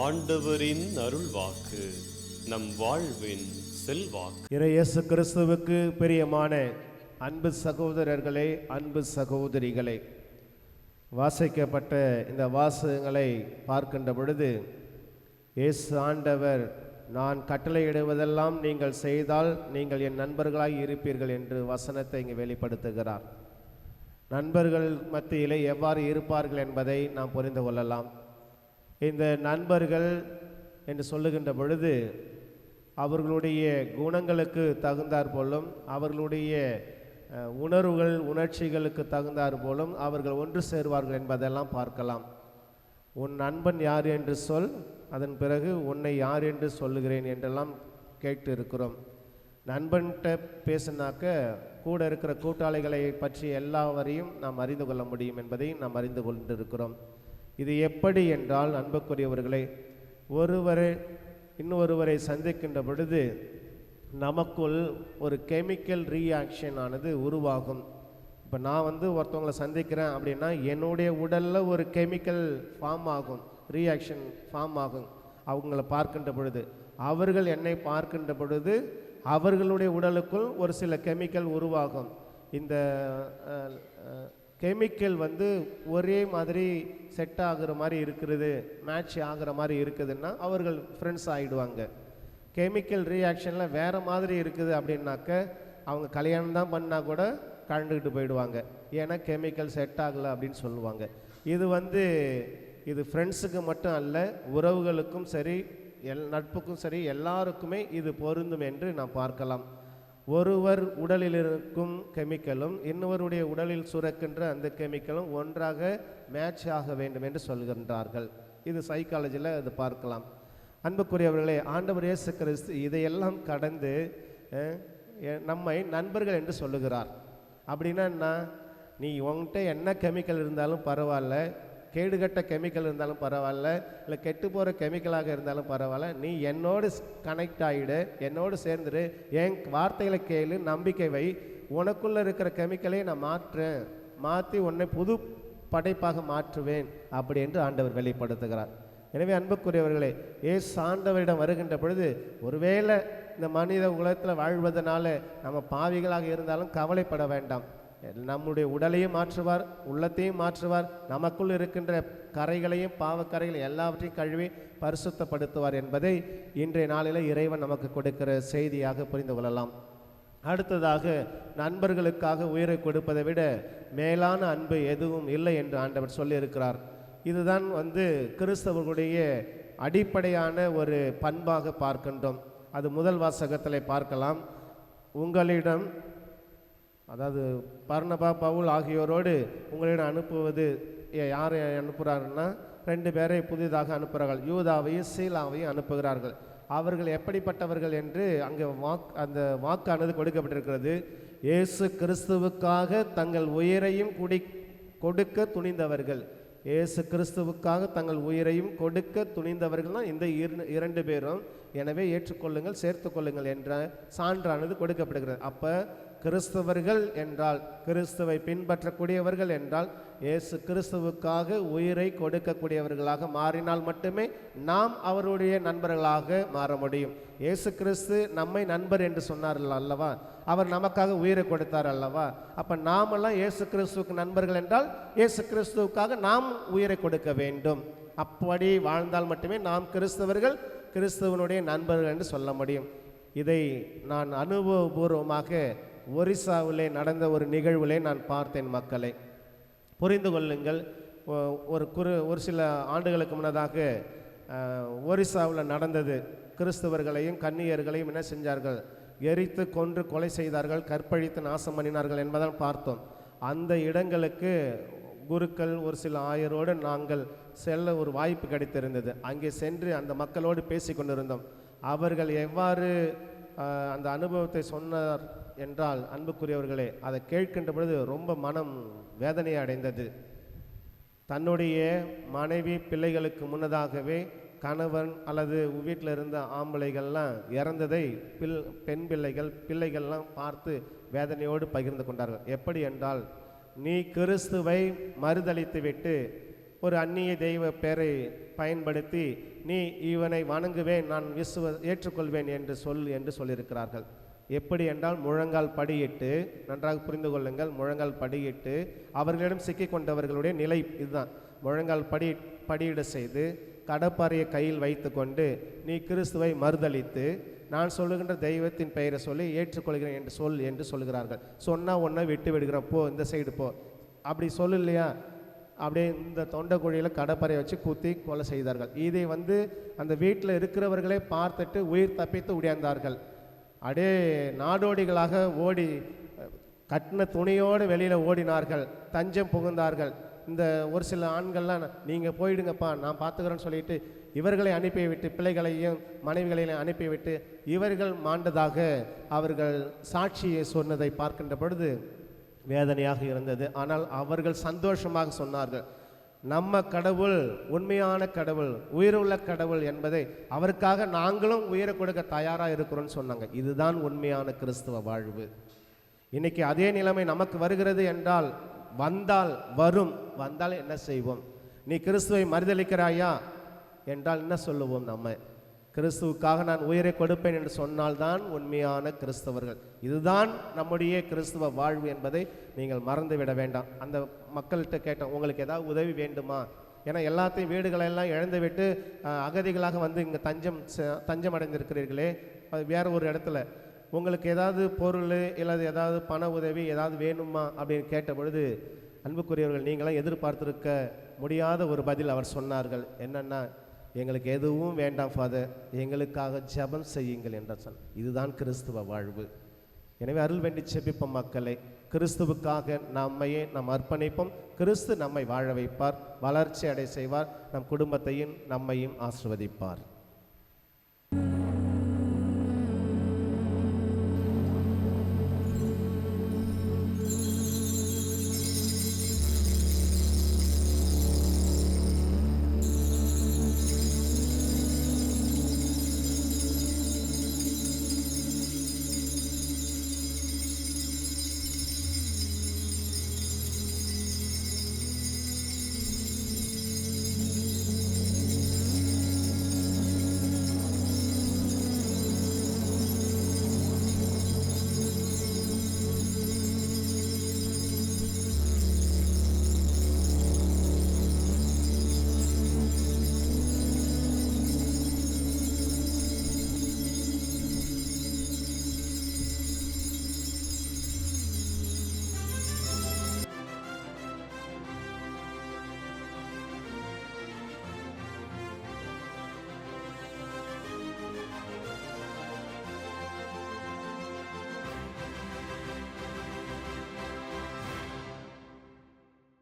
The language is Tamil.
ஆண்டவரின் அருள்வாக்கு நம் வாழ்வின் செல்வாக்கு. இறை இயேசு கிறிஸ்துவுக்கு பிரியமான அன்பு சகோதரர்களே அன்பு சகோதரிகளே வாசிக்கப்பட்ட இந்த வாசகங்களை பார்க்கின்ற பொழுது இயேசு ஆண்டவர் நான் கட்டளையிடுவதெல்லாம் நீங்கள் செய்தால் நீங்கள் என் நண்பர்களாய் இருப்பீர்கள் என்று வசனத்தை இங்கு வெளிப்படுத்துகிறார். நண்பர்கள் மத்தியிலே எவ்வாறு இருப்பார்கள் என்பதை நாம் புரிந்து கொள்ளலாம். இந்த நண்பர்கள் என்று சொல்லுகின்ற பொழுது அவர்களுடைய குணங்களுக்கு தகுந்தாற் போலும் அவர்களுடைய உணர்வுகள் உணர்ச்சிகளுக்கு தகுந்தாற் போலும் அவர்கள் ஒன்று சேர்வார்கள் என்பதெல்லாம் பார்க்கலாம். உன் நண்பன் யார் என்று சொல் அதன் பிறகு உன்னை யார் என்று சொல்லுகிறேன் என்றெல்லாம் கேட்டு இருக்கிறோம் நண்பன்கிட்ட பேசினாக்க கூட இருக்கிற கூட்டாளிகளை பற்றி எல்லாவரையும் நாம் அறிந்து கொள்ள முடியும் என்பதை நாம் அறிந்து கொண்டிருக்கிறோம். இது எப்படி என்றால் அன்புக்குரியவர்களே ஒருவரை இன்னொருவரை சந்திக்கின்ற பொழுது நமக்குள் ஒரு கெமிக்கல் ரியாக்ஷன் ஆனது உருவாகும். இப்போ நான் வந்து ஒருத்தவங்களை சந்திக்கிறேன் அப்படின்னா என்னுடைய உடலில் ஒரு கெமிக்கல் ஃபார்ம் ஆகும் ரியாக்ஷன் ஃபார்ம் ஆகும். அவங்கள பார்க்கின்ற பொழுது அவர்கள் என்னை பார்க்கின்ற பொழுது அவர்களுடைய உடலுக்குள் ஒரு சில கெமிக்கல் உருவாகும். இந்த கெமிக்கல் வந்து ஒரே மாதிரி செட் ஆகுற மாதிரி இருக்கிறது மேட்ச் ஆகுற மாதிரி இருக்குதுன்னா அவர்கள் ஃப்ரெண்ட்ஸ் ஆகிடுவாங்க கெமிக்கல் ரியாக்ஷனில் வேறு மாதிரி இருக்குது அப்படின்னாக்க அவங்க கல்யாணம் தான் பண்ணால் கூட கலந்துக்கிட்டு போயிடுவாங்க. ஏன்னா கெமிக்கல் செட் ஆகலை அப்படின்னு சொல்லுவாங்க. இது வந்து இது ஃப்ரெண்ட்ஸுக்கு மட்டும் அல்ல உறவுகளுக்கும் சரி எல் நட்புக்கும் சரி எல்லாருக்குமே இது பொருந்தும் என்று நாம் பார்க்கலாம். ஒருவர் உடலில் இருக்கும் கெமிக்கலும் இன்னொருடைய உடலில் சுரக்கின்ற அந்த கெமிக்கலும் ஒன்றாக மேட்ச் ஆக வேண்டும் என்று சொல்கின்றார்கள். இது சைக்காலஜியில் இது பார்க்கலாம். அன்புக்குரியவர்களே ஆண்டவர் இயேசு கிறிஸ்து இதையெல்லாம் கடந்து நம்மை நண்பர்கள் என்று சொல்லுகிறார். அப்படின்னா என்ன? நீ உங்கள்கிட்ட என்ன கெமிக்கல் இருந்தாலும் பரவாயில்ல. கேடுகட்ட கெமிக்கல் இருந்தாலும் பரவாயில்ல இல்லை கெட்டு போகிற கெமிக்கலாக இருந்தாலும் பரவாயில்ல நீ என்னோடு கனெக்ட் ஆகிடு என்னோடு சேர்ந்துடு என் வார்த்தைகளை கேளு நம்பிக்கை வை உனக்குள்ளே இருக்கிற கெமிக்கலை நான் மாற்றுறேன் மாற்றி உன்னை புது படைப்பாக மாற்றுவேன் அப்படி என்று ஆண்டவர் வெளிப்படுத்துகிறார். எனவே அன்புக்குரியவர்களே ஏசு ஆண்டவரிடம் வருகின்ற பொழுது ஒருவேளை இந்த மனித உலகத்தில் வாழ்வதனால நம்ம பாவிகளாக இருந்தாலும் கவலைப்பட வேண்டாம். நம்முடைய உடலையும் மாற்றுவார் உள்ளத்தையும் மாற்றுவார். நமக்குள் இருக்கின்ற கரைகளையும் பாவக்கரைகள் எல்லாவற்றையும் கழுவி பரிசுத்தப்படுத்துவார் என்பதை இன்றைய நாளில் இறைவன் நமக்கு கொடுக்கிற செய்தியாக புரிந்து கொள்ளலாம். அடுத்ததாக நண்பர்களுக்காக உயிரை கொடுப்பதை விட மேலான அன்பு எதுவும் இல்லை என்று ஆண்டவர் சொல்லியிருக்கிறார். இதுதான் வந்து கிறிஸ்தவர்களுடைய அடிப்படையான ஒரு பண்பாக பார்க்கின்றோம். அது முதல் வாசகத்தில் பார்க்கலாம். உங்களிடம் அதாவது பர்ணபா பவுல் ஆகியோரோடு உங்களிடம் அனுப்புவது யார் யாரை அனுப்புகிறாருன்னா ரெண்டு பேரை புதிதாக அனுப்புகிறார்கள் யூதாவையும் சீலாவையும் அனுப்புகிறார்கள். அவர்கள் எப்படிப்பட்டவர்கள் என்று அங்கே வாக் அந்த வாக்கானது கொடுக்கப்பட்டிருக்கிறது. இயேசு கிறிஸ்துவுக்காக தங்கள் உயிரையும் குடி கொடுக்க துணிந்தவர்கள். இயேசு கிறிஸ்துவுக்காக தங்கள் உயிரையும் கொடுக்க துணிந்தவர்கள் தான் இந்த இரு- இரண்டு பேரும். எனவே ஏற்றுக்கொள்ளுங்கள் சேர்த்துக்கொள்ளுங்கள் என்ற சான்றானது கொடுக்கப்படுகிறது. அப்போ கிறிஸ்தவர்கள் என்றால் கிறிஸ்துவை பின்பற்றக்கூடியவர்கள் என்றால் இயேசு கிறிஸ்துவுக்காக உயிரை கொடுக்கக்கூடியவர்களாக மாறினால் மட்டுமே நாம் அவருடைய நண்பர்களாக மாற முடியும். இயேசு கிறிஸ்து நம்மை நண்பர் என்று சொன்னார்கள் அல்லவா? அவர் நமக்காக உயிரை கொடுத்தார் அல்லவா? அப்போ நாமெல்லாம் இயேசு கிறிஸ்துவுக்கு நண்பர்கள் என்றால் இயேசு கிறிஸ்துவுக்காக நாம் உயிரை கொடுக்க வேண்டும். அப்படி வாழ்ந்தால் மட்டுமே நாம் கிறிஸ்தவர்கள் கிறிஸ்துவனுடைய நண்பர்கள் என்று சொல்ல முடியும். இதை நான் அனுபவபூர்வமாக ஒரிசாவிலே நடந்த ஒரு நிகழ்விலே நான் பார்த்தேன் மக்களை. புரிந்து கொள்ளுங்கள் ஒ- ஒரு குறு ஒரு சில ஆண்டுகளுக்கு முன்னதாக ஒரிசாவில் நடந்தது. கிறிஸ்தவர்களையும் கன்னியர்களையும் என்ன செஞ்சார்கள்? எரித்து கொன்று கொலை செய்தார்கள் கற்பழித்து நாசம் பண்ணினார்கள் என்பதால் பார்த்தோம். அந்த இடங்களுக்கு குருக்கள் ஒரு சில ஆயரோடு நாங்கள் செல்ல ஒரு வாய்ப்பு கிடைத்திருந்தது. அங்கே சென்று அந்த மக்களோடு பேசி கொண்டிருந்தோம் அவர்கள் எவ்வாறு அந்த அனுபவத்தை சொன்னார் என்றால் அன்புக்குரியவர்களே அதை கேட்கின்ற பொழுது ரொம்ப மனம் வேதனை அடைந்தது தன்னுடைய மனைவி பிள்ளைகளுக்கு முன்னதாகவே கணவன் அல்லது வீட்டில் இருந்த ஆம்பளைகள்லாம் இறந்ததை பில் பெண் பிள்ளைகள் பிள்ளைகள்லாம் பார்த்து வேதனையோடு பகிர்ந்து கொண்டார்கள். எப்படி என்றால் நீ கிறிஸ்துவை மறுதளித்துவிட்டு ஒரு அந்நிய தெய்வ பெயரை பயன்படுத்தி நீ இவனை வணங்குவேன் நான் விசுவ ஏற்றுக்கொள்வேன் என்று சொல் என்று சொல்லியிருக்கிறார்கள். எப்படி என்றால் முழங்கால் படியிட்டு நன்றாக புரிந்து கொள்ளுங்கள் முழங்கால் படியிட்டு அவர்களிடம் சிக்கிக்கொண்டவர்களுடைய நிலை இதுதான். முழங்கால் படி படியிட செய்து கடப்பாறையை கையில் வைத்துக்கொண்டு நீ கிறிஸ்துவை மறுதளித்து நான் சொல்லுகின்ற தெய்வத்தின் பெயரை சொல்லி ஏற்றுக்கொள்கிறேன் என்று சொல் என்று சொல்கிறார்கள். சொன்னால் ஒன்றை விட்டு விடுகிறோம். போ இந்த சைடு போ. அப்படி சொல்லு இல்லையா? அப்படியே இந்த தொண்டைக்குழியில் கடப்பறை வச்சு குத்தி கொலை செய்தார்கள். இதை வந்து அந்த வீட்டில் இருக்கிறவர்களே பார்த்துட்டு உயிர் தப்பித்து உடையாந்தார்கள். அப்படியே நாடோடிகளாக ஓடி கட்டின துணியோடு வெளியில் ஓடினார்கள். தஞ்சம் புகுந்தார்கள். இந்த ஒரு சில ஆண்கள்லாம் நீங்கள் போயிடுங்கப்பா நான் பார்த்துக்கிறேன்னு சொல்லிட்டு இவர்களை அனுப்பிவிட்டு பிள்ளைகளையும் மனைவிகளையும் அனுப்பிவிட்டு இவர்கள் மாண்டதாக அவர்கள் சாட்சியை சொன்னதை பார்க்கின்ற பொழுது வேதனையாக இருந்தது. ஆனால் அவர்கள் சந்தோஷமாக சொன்னார்கள். நம்ம கடவுள் உண்மையான கடவுள் உயிருள்ள கடவுள் என்பதை அவருக்காக நாங்களும் உயிரை கொடுக்க தயாராக இருக்கிறோன்னு சொன்னாங்க. இதுதான் உண்மையான கிறிஸ்துவ வாழ்வு. இன்னைக்கு அதே நிலைமை நமக்கு வருகிறது என்றால் வந்தால் வரும். வந்தால் என்ன செய்வோம்? நீ கிறிஸ்துவை மறுதளிக்கிறாயா என்றால் என்ன சொல்லுவோம் நம்ம? கிறிஸ்துவுக்காக நான் உயிரை கொடுப்பேன் என்று சொன்னால்தான் உண்மையான கிறிஸ்தவர்கள். இதுதான் நம்முடைய கிறிஸ்துவ வாழ்வு என்பதை நீங்கள் மறந்துவிட வேண்டாம். அந்த மக்கள்கிட்ட கேட்டோம் உங்களுக்கு ஏதாவது உதவி வேண்டுமா? ஏன்னா எல்லாத்தையும் வீடுகளெல்லாம் இழந்துவிட்டு அகதிகளாக வந்து இங்கே தஞ்சம் ச- தஞ்சம் அடைந்திருக்கிறீர்களே அது வேற ஒரு இடத்துல. உங்களுக்கு ஏதாவது பொருள் இல்லை ஏதாவது பண உதவி ஏதாவது வேணுமா? அப்படின்னு கேட்ட பொழுது அன்புக்குரியவர்கள் நீங்களாம் எதிர்பார்த்திருக்க முடியாத ஒரு பதில் அவர் சொன்னார்கள். என்னென்னா எங்களுக்கு எதுவும் வேண்டாம் ஃபாதர் எங்களுக்காக ஜபம் செய்யுங்கள் என்ற சொல். இதுதான் கிறிஸ்துவ வாழ்வு. எனவே அருள் வேண்டி செபிப்போம் மக்களை. கிறிஸ்துவுக்காக நம்மையே நாம் அர்ப்பணிப்போம். கிறிஸ்து நம்மை வாழ வைப்பார். வளர்ச்சி அடை செய்வார். நம் குடும்பத்தையும் நம்மையும் ஆசிர்வதிப்பார்.